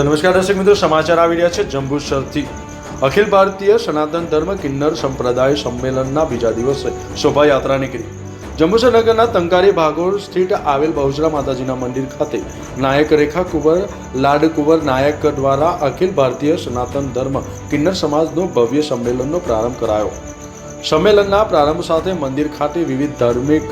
તો નમસ્કાર દર્શક મિત્રો, સમાચાર આવી રહ્યા છે જંબુસરથી. અખિલ ભારતીય સનાતન ધર્મ કિન્નર સંપ્રદાય સંમેલનના બીજા દિવસે શોભાયાત્રા નીકળી. જંબુસર નગરના તંકારી ભાગોળ સ્થિત આવેલ બહુચરા માતાજીના મંદિર ખાતે નાયક રેખા કુંવર, લાડ કુંવર નાયક દ્વારા અખિલ ભારતીય સનાતન ધર્મ કિન્નર સમાજનો ભવ્ય સંમેલનનો પ્રારંભ કરાયો. સંમેલનના પ્રારંભ સાથે મંદિર ખાતે વિવિધ ધાર્મિક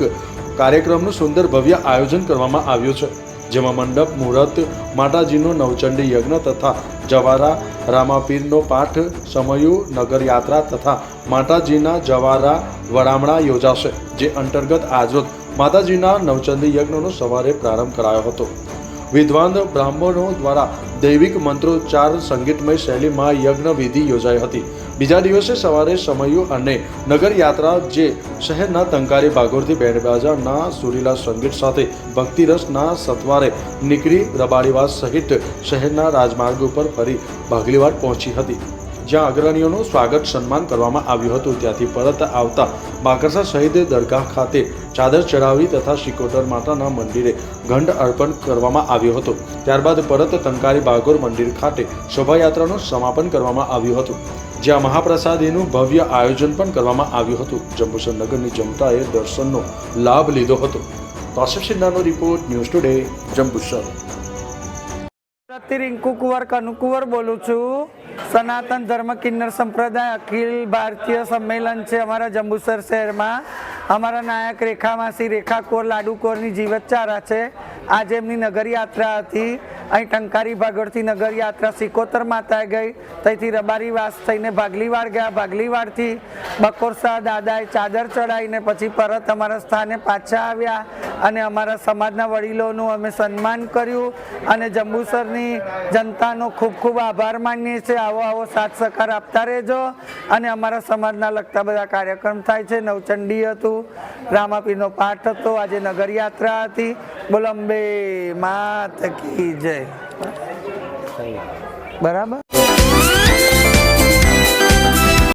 કાર્યક્રમનું સુંદર ભવ્ય આયોજન કરવામાં આવ્યું છે. જેમાં મંડપ, મુહૂર્ત, માતાજીનો નવચંડી યજ્ઞ તથા જવારા, રામાપીરનો પાઠ, સમયુ, નગરયાત્રા તથા માતાજીના જવારા વડામણા યોજાશે, જે અંતર્ગત આજરોજ માતાજીના નવચંડી યજ્ઞનો સવારે પ્રારંભ કરાયો હતો. વિદ્વાન બ્રાહ્મણો દ્વારા દૈવિક મંત્રોચ્ચાર સંગીતમય શૈલીમાં યજ્ઞ વિધિ યોજાઈ હતી. બીજા દિવસે સવારે સમયો અને નગરયાત્રા જે શહેરના તંકારી ભાગોળથી બેન્ડબાજાના સુરીલા સંગીત સાથે ભક્તિરસના સથવારે નીકળી રબાડીવાસ સહિત શહેરના રાજમાર્ગ ઉપર ફરી ભાગલીવાડ પહોંચી હતી. જ્યાં અગ્રણીઓનું સ્વાગત સન્માન કરવામાં આવ્યું હતું. ત્યાંથી પરત આવતા બાકરસા શહીદ દરગાહ ખાતે ચાદર ચડાવી તથા શિકોતર માતાના મંદિરે ઘંટ અર્પણ કરવામાં આવ્યો હતો. ત્યારબાદ પરત કંકારી બાગોર મંદિર ખાતે શોભાયાત્રાનું સમાપન કરવામાં આવ્યું હતું. જ્યાં મહાપ્રસાદીનું ભવ્ય આયોજન પણ કરવામાં આવ્યું હતું. જંબુસર નગરની જનતાએ દર્શનનો લાભ લીધો હતો. તોસિફ સિન્હાનો રિપોર્ટ, ન્યૂઝ ટુડે, જંબુસર. સુરતથી રિંકુ કુંવર કનુકુંવર બોલું છું. સનાતન ધર્મ કિન્નર સંપ્રદાય અખિલ ભારતીય સંમેલન છે અમારા જંબુસર શહેરમાં. અમારા નાયક રેખામાસી રેખા કોર લાડુ કોરની જીવતચારા છે. આજે એમની નગરયાત્રા હતી. અહીં ટંકારી ભાગળથી નગરયાત્રા સિકોતર માતાએ ગઈ. ત્યાંથી રબારી વાસ થઈને ભાગલીવાડ ગયા. ભાગલીવાડથી બકોરસા દાદાએ ચાદર ચડાવીને પછી પરત અમારા સ્થાને પાછા આવ્યા. અને અમારા સમાજના વડીલોનું અમે સન્માન કર્યું અને જંબુસરની જનતાનો ખૂબ ખૂબ આભાર માનીએ છીએ. આવો આવો સાથ સહકાર આપતા રહેજો અને અમારા સમાજના લગતા બધા કાર્યક્રમ થાય છે. નવચંડી હતું, રામાપીરનો પાઠ હતો, આજે નગરયાત્રા હતી. બોલંબે માત કી જય. બરાબર?